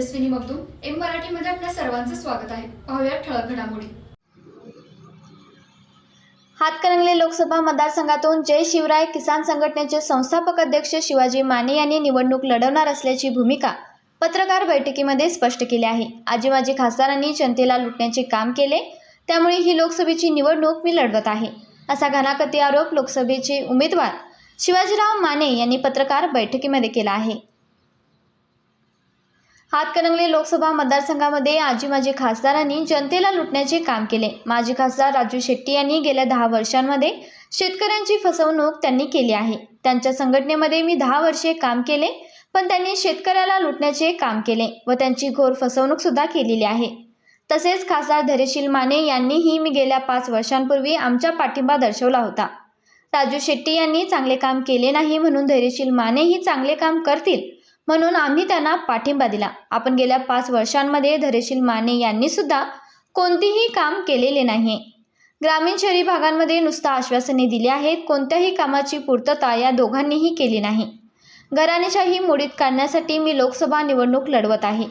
Tejaswini Magdum M मराठीमध्ये आपल्या सर्वांचं स्वागत आहे. पाहूया ठळक घडामोडी. हातकणंगले लोकसभा मतदारसंघातून जय शिवराय किसान संघटनेचे संस्थापक अध्यक्ष शिवाजी माने यांनी निवडणूक लढवणार असल्याची भूमिका पत्रकार बैठकीमध्ये स्पष्ट केली आहे. आजी माजी खासदारांनी जनतेला लुटण्याचे काम केले त्यामुळे ही लोकसभेची निवडणूक मी लढवत आहे. असा घणाकती आरोप लोकसभेचे उमेदवार शिवाजीराव माने यांनी पत्रकार बैठकीमध्ये केला आहे. हातकणंगले लोकसभा मतदारसंघामध्ये आजी माजी खासदारांनी जनतेला लुटण्याचे काम केले. माजी खासदार राजू शेट्टी यांनी गेल्या दहा वर्षांमध्ये शेतकऱ्यांची फसवणूक त्यांनी केली आहे. त्यांच्या संघटनेमध्ये मी दहा वर्षे काम केले पण त्यांनी शेतकऱ्याला लुटण्याचे काम केले व त्यांची घोर फसवणूक सुद्धा केलेली आहे. तसेच खासदार धैर्यशील माने यांनीही मी गेल्या पाच वर्षांपूर्वी आमच्या पाठिंबा दर्शवला होता. राजू शेट्टी यांनी चांगले काम केले नाही म्हणून धैर्यशील मानेही चांगले काम करतील म्हणून आम्ही त्यांना पाठिंबा दिला. आपण गेल्या पाच वर्षांमध्ये धरेशील माने यांनी सुद्धा कोणतेही काम केलेले नाही. ग्रामीण शहरी भागांमध्ये नुसता आश्वासने दिली आहेत कोणत्याही कामाची पूर्तता या दोघांनीही केली नाही. घराणेशाही मोडीत काढण्यासाठी मी लोकसभा निवडणूक लढवत आहे.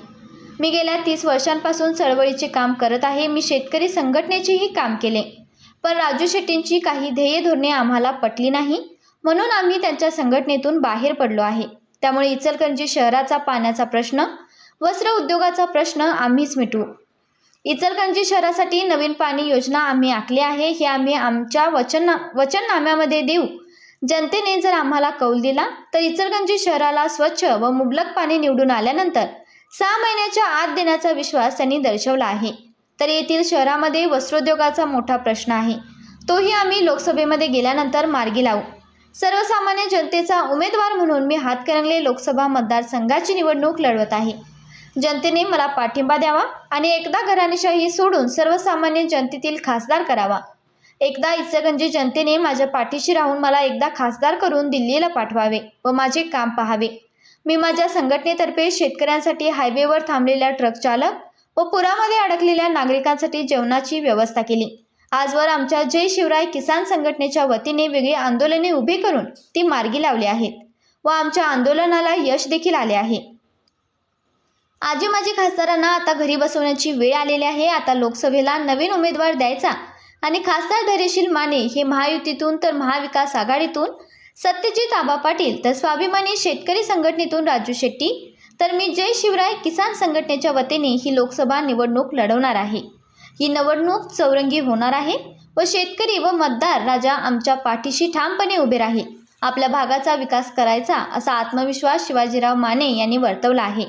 मी गेल्या तीस वर्षांपासून चळवळीचे काम करत आहे मी शेतकरी संघटनेचेही काम केले. पण राजू शेट्टींची काही ध्येय धोरणे आम्हाला पटली नाही म्हणून आम्ही त्यांच्या संघटनेतून बाहेर पडलो आहे. त्यामुळे इचलकरंजी शहराचा पाण्याचा प्रश्न वस्त्र उद्योगाचा प्रश्न आम्हीच मिटवू. इचलकरंजी शहरासाठी नवीन पाणी योजना आम्ही आखली आहे हे आम्ही आमच्या वचन वचननाम्यामध्ये देऊ. जनतेने जर आम्हाला कौल दिला तर इचलकरंजी शहराला स्वच्छ व मुबलक पाणी निवडून आल्यानंतर सहा महिन्याच्या आत देण्याचा विश्वास त्यांनी दर्शवला आहे. तर येथील शहरामध्ये वस्त्रोद्योगाचा मोठा प्रश्न आहे. तोही आम्ही लोकसभेमध्ये गेल्यानंतर मार्गी लावू. सर्वसामान्य जनतेचा उमेदवार म्हणून मी हातकणंगले लोकसभा मतदारसंघाची निवडणूक लढवत आहे. जनतेने मला पाठिंबा द्यावा आणि एकदा घराणेशाही सोडून सर्वसामान्य जनतेतील खासदार करावा. एकदा इचलकरंजी जनतेने माझ्या पाठीशी राहून मला एकदा खासदार करून दिल्लीला पाठवावे व माझे काम पाहावे. मी माझ्या संघटनेतर्फे शेतकऱ्यांसाठी हायवेवर थांबलेल्या ट्रक चालक व पुरामध्ये अडकलेल्या नागरिकांसाठी जेवणाची व्यवस्था केली. आजवर आमच्या जय शिवराय किसान संघटनेच्या वतीने वेगळी आंदोलने उभी करून ती मार्गी लावली आहेत व आमच्या आंदोलनाला यश देखील आले आहे. आजी माजी खासदारांना आता घरी बसवण्याची वेळ आलेली आहे. आता लोकसभेला नवीन उमेदवार द्यायचा आणि खासदार धैर्यशील माने हे महायुतीतून तर महाविकास आघाडीतून सत्यजित आबा पाटील तर स्वाभिमानी शेतकरी संघटनेतून राजू शेट्टी तर मी जय शिवराय किसान संघटनेच्या वतीने ही लोकसभा निवडणूक लढवणार आहे. ही निवडणूक चौरंगी होणार आहे व शेतकरी व मतदार राजा आमच्या पाठीशी ठामपणे उभे राहील. आपल्या भागाचा विकास करायचा असा आत्मविश्वास शिवाजीराव माने यांनी वर्तवला आहे.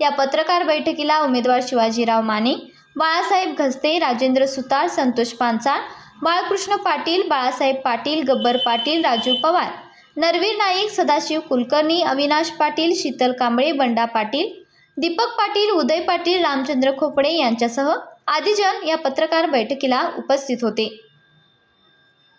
या पत्रकार बैठकीला उमेदवार शिवाजीराव माने बाळासाहेब घसते राजेंद्र सुतार संतोष पांचाळ बाळकृष्ण पाटील बाळासाहेब पाटील गब्बर पाटील राजू पवार नरवीर नाईक सदाशिव कुलकर्णी अविनाश पाटील शीतल कांबळे बंडा पाटील दीपक पाटील उदय पाटील रामचंद्र खोपडे यांच्यासह आदिजन या पत्रकार बैठकीला उपस्थित होते.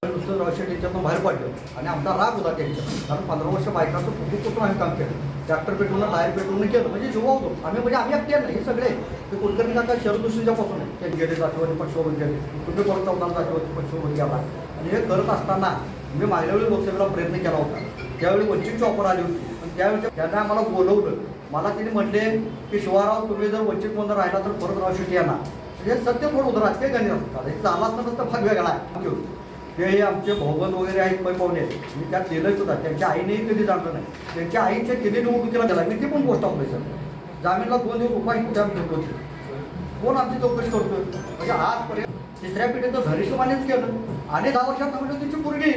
नुसतं याच्यातून बाहेर पडलो आणि आमचा राग होता त्यांच्या कारण पंधरा वर्ष बायकाचं कुठून आम्ही काम केलं. ट्रॅक्टर पेटवून टायर पेटवून केलं. म्हणजे जेव्हा होतो. आम्ही म्हणजे आम्ही एकटे नाही हे सगळे. ते कुलकर्णी काका शरदृष्टीच्यापासून आहे. ते गेले जातीवरती पक्षोबन गेले तुम्ही परत चौदा जातीवरती पक्षोबन गेला आणि हे करत असताना मी मागल्या वेळी लोकसभेला प्रयत्न केला होता. त्यावेळी वंचितची ऑफर आली होती. पण त्यावेळी त्यांना आम्हाला बोलवलं. मला त्यांनी म्हटले की शिवाराव तुम्ही जर वंचित म्हणून राहिला तर परत राहू शकते यांना हे सत्य थोडं होतं? राजकीय गणित असतात. हे झाला असतं नसतं भाग वेगळा आहे. ते हे आमचे भोगन वगैरे आहेत पै आहेत. मी त्यात केलं सुद्धा. त्यांच्या आईनेही कधी जाणलं नाही. त्यांच्या आईच्या किती निवडणुकीला गेला? मी ती पण गोष्ट आपली सर. जामीनला दोन दिवस उपाय कुठे आम्ही ठेवतो कोण आमची चौकशी करतोय? म्हणजे आजपर्यंत तिसऱ्या पिढीचं धरिष्यमानेच केलं. आणि दहा वर्षात म्हणजे तिची पूर्वी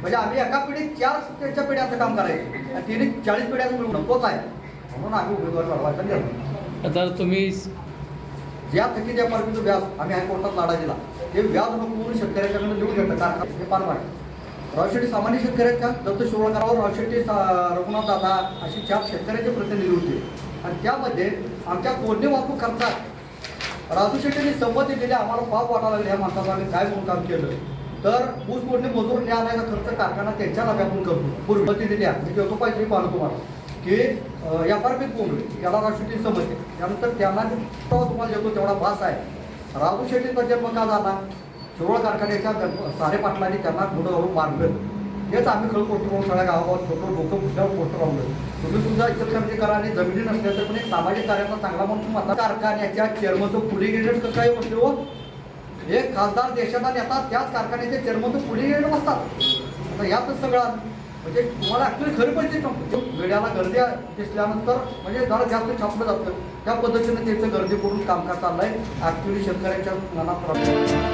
म्हणजे आम्ही एका पिढीत चार त्यांच्या पिढ्याचं काम करायचं. आणि तिने चाळीस पिढ्याचं मिळून नकोच आहे. म्हणून आम्ही उमेदवार लढवायचा आता तुम्ही ज्या थकीत या पार्टीचं व्याज आम्ही हायकोर्टात लढा दिला. ते व्याज नको म्हणून शेतकऱ्याच्याकडनं देऊन घेतं कारखाना हे पान वाटतं रावशेट्टी सामान्य शेतकऱ्याच्या दत्त शिवळकरावर रावशेट्टी रघुनाथ दादा अशी चार शेतकऱ्याचे प्रतिनिधी होते. आणि त्यामध्ये आमच्या कोणते वाहतूक खर्चात राजू शेट्टीने संमती दिली आम्हाला पाप वाटायला लागले. ह्या माणसाला आम्ही काय म्हणून काम केलं? तर ऊस कोणते मजूर न्याय खर्च कारखाना त्यांच्या नफ्यातून करतो. पूर्वती दिली आहे मी देतो पाहिजे पाहतो तुम्हाला. की एफ आर याला राष्ट्रीय समजते. त्यानंतर त्यांना जेव्हा तुम्हाला देतो तेवढा भास आहे. राजू शेट्टीचा जन्म का झाला शिरोळ कारखान्याच्या गण- सारे पाटलांनी त्यांना गुढ घालून मारलं हेच आम्ही खरं पोस्टर सगळ्या गावागावात फोटो डोकं फुटल्यावर पोस्टर लावलं तुम्ही सुद्धा इच्छा करा आणि जमिनी नसल्या तर पण एक सामाजिक कार्याचा चांगला म्हणून आता कारखान्याच्या चेअरमनचं पुढे गेलेट कसं काय बसले हो? एक खासदार देशाचा नेता त्याच कारखान्याचे चेअरमनचं पुढे गेलेलं बसतात आता यातच सगळं म्हणजे तुम्हाला ऍक्च्युली खरी पैसे वेड्याला गर्दी दिसल्यानंतर म्हणजे जरा जास्त छापलं जातं. त्या पद्धतीने त्याचं गर्दी करून कामकाज चाललंय. ऍक्च्युली शेतकऱ्यांच्या मनात प्रॉब्लेम